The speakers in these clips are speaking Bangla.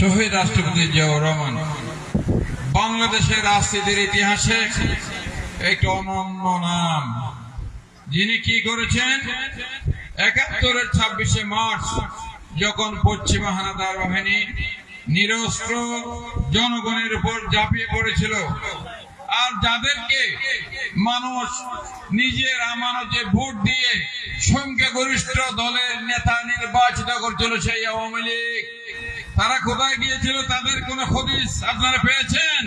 শহীদ রাষ্ট্রপতি জিয়াউর রহমান, বাংলাদেশের রাজনীতির ইতিহাসে একটি অনন্য নাম। যিনি কি করেছেন? একাত্তরের ছাব্বিশে মার্চ, যখন পশ্চিমা হানাদার বাহিনী নিরস্ত্র জনগণের উপর ঝাঁপিয়ে পড়েছিল। আর যাদেরকে মানুষ নিজের আমানতে ভোট দিয়ে সংখ্যাগরিষ্ঠ দলের নেতা নির্বাচিত করছিল সেই আওয়ামী লীগ। তারা কোথায় গিয়েছিল তাদের কোন হদিস আপনারা পেয়েছেন?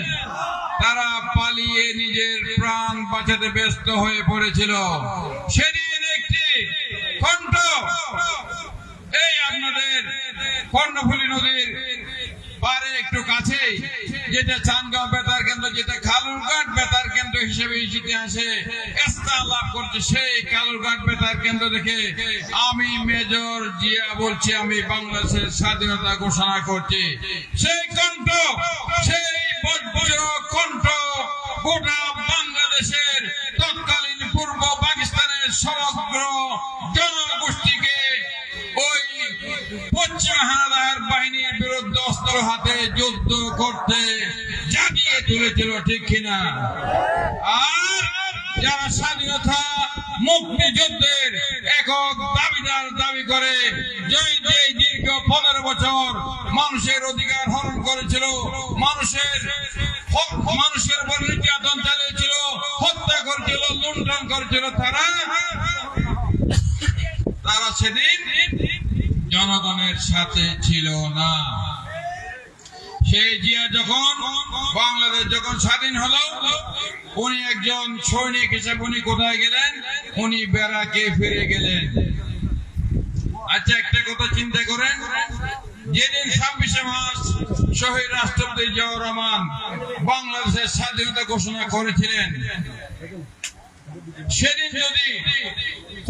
তারা পালিয়ে নিজের প্রাণ বাঁচাতে ব্যস্ত হয়ে পড়েছিল। সেদিন একটি কণ্ঠ এই আপনাদের কর্ণফুলী নদীর একটু কাছে যেটা চানগাঁও বেতার কেন্দ্র, যেটা কালুরঘাট বেতার কেন্দ্র হিসেবে ইতিহাসে লাভ করছে সেই কালুরঘাট বেতার কেন্দ্র থেকে আমি মেজর জিয়া বলছি, আমি বাংলাদেশের স্বাধীনতা ঘোষণা করছি। সেই কণ্ঠ সেই কণ্ঠ গোটা বাংলাদেশের তৎকালীন পূর্ব পাকিস্তানের সমগ্র জনগোষ্ঠীকে অস্ত্র হাতে যুদ্ধ করতে জাগিয়ে তুলেছিল ঠিক কিনা? আর যারা স্বাধীনতা মুক্তিযুদ্ধের একক দাবিদার দাবি করে যে যে দীর্ঘ পনেরো বছর মানুষের অধিকার হরণ করেছিল, মানুষের মানুষের উপর নির্যাতন চালিয়েছিল, হত্যা করেছিল, লুণ্ঠন করেছিল, তারা তারা সেদিন জনগণের সাথে ছিল না। সেই জিয়া যখন বাংলাদেশ যখন স্বাধীন হলো, উনি একজন সৈনিক হিসেবে উনি কোথায় গেলেন? উনি বেড়াকে ফিরে গেলেন। আচ্ছা একটা কথা চিন্তা করেন। যেদিন ছাব্বিশে শহীদ রাষ্ট্রপতি জিয়াউর রহমান বাংলাদেশের স্বাধীনতা ঘোষণা করেছিলেন, সেদিন যদি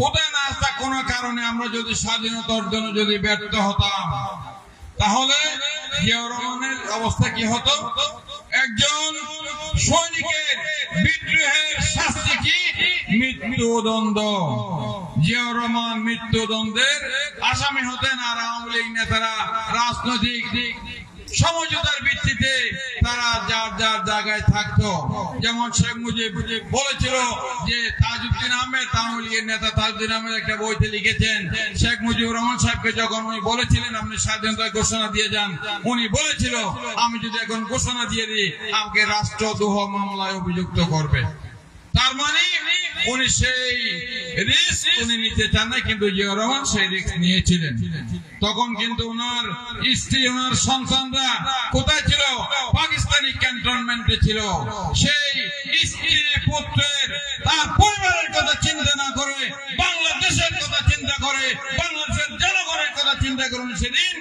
কোথায় না কোনো কারণে আমরা যদি স্বাধীনতা অর্জনে যদি ব্যর্থ হতাম, তাহলে জিয়াউর রহমানের অবস্থা কি হতো? একজন সৈনিকের বিদ্রোহের শাস্তি কি? মৃত্যুদণ্ড। জিয়াউর রহমান মৃত্যুদণ্ডের আসামি হতেন আর আওয়ামী লীগ নেতারা রাজনৈতিক সমঝোতার তারা যার যার জায়গায় থাকতো। যেমন শেখ মুজিব বলেছিল যে তাজউদ্দিন আহমেদ আওয়ামী নেতা তাজউদ্দিন আহমেদ একটা বইতে লিখেছেন, শেখ মুজিবুর রহমান সাহেবকে যখন উনি বলেছিলেন, আপনি স্বাধীনতা ঘোষণা দিয়ে যান। উনি বলেছিল, আমি যদি এখন ঘোষণা দিয়ে দিই, আমাকে রাষ্ট্রদ্রোহ মামলায় অভিযুক্ত করবে। তার মানে উনি সেই রিস্ক উনি নিতে চান না কিন্তু জিয়া রহমান সেই রিস্ক নিয়েছিলেন। তখন কিন্তু ওনার স্ত্রী, ওনার সন্তানরা কোথায় ছিল? ক্যান্টনমেন্টে ছিল। সেই স্ত্রী পুত্রের তার পরিবারের কথা চিন্তা না করে, বাংলাদেশের কথা চিন্তা করে, বাংলাদেশের জনগণের কথা চিন্তা করে সেদিন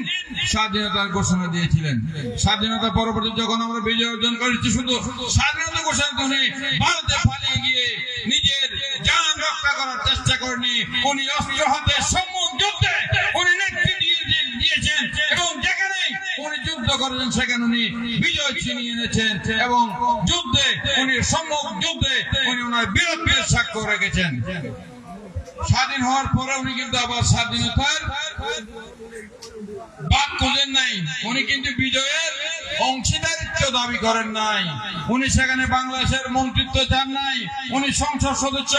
স্বাধীনতার ঘোষণা দিয়েছিলেন। স্বাধীনতা পরবর্তী যখন আমরা বিজয় অর্জন করেছি, শুধু স্বাধীনতা ঘোষণা করে ভারতে পালিয়ে গিয়ে নিজের জান রক্ষা করার চেষ্টা করেনি। উনি অস্ত্র হাতে সম্মুখ যুদ্ধে উনি নেতৃত্ব দিয়ে- দিয়ে- দিয়েছেন এবং যেখানে উনি যুদ্ধ করেছেন সেখানে উনি বিজয় ছিনিয়ে এনেছেন এবং যুদ্ধে উনি সম্মুখ যুদ্ধে উনি ওনার বীরত্বের সাক্ষ্য রেখেছেন। স্বাধীন হওয়ার পরে উনি কিন্তু আবার স্বাধীনতার বাদ খুঁজেন নাই। উনি কিন্তু বিজয়ের অংশীদারিত্ব দাবি করেন নাই। উনি সেখানে বাংলাদেশের মন্ত্রিত্ব চান নাই। উনি সংসদ সদস্য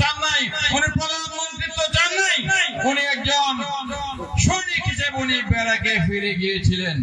চান নাই। উনি প্রধানমন্ত্রিত্ব চান নাই। উনি একজন সৈনিক হিসেবে উনি বেড়াকে ফিরে গিয়েছিলেন।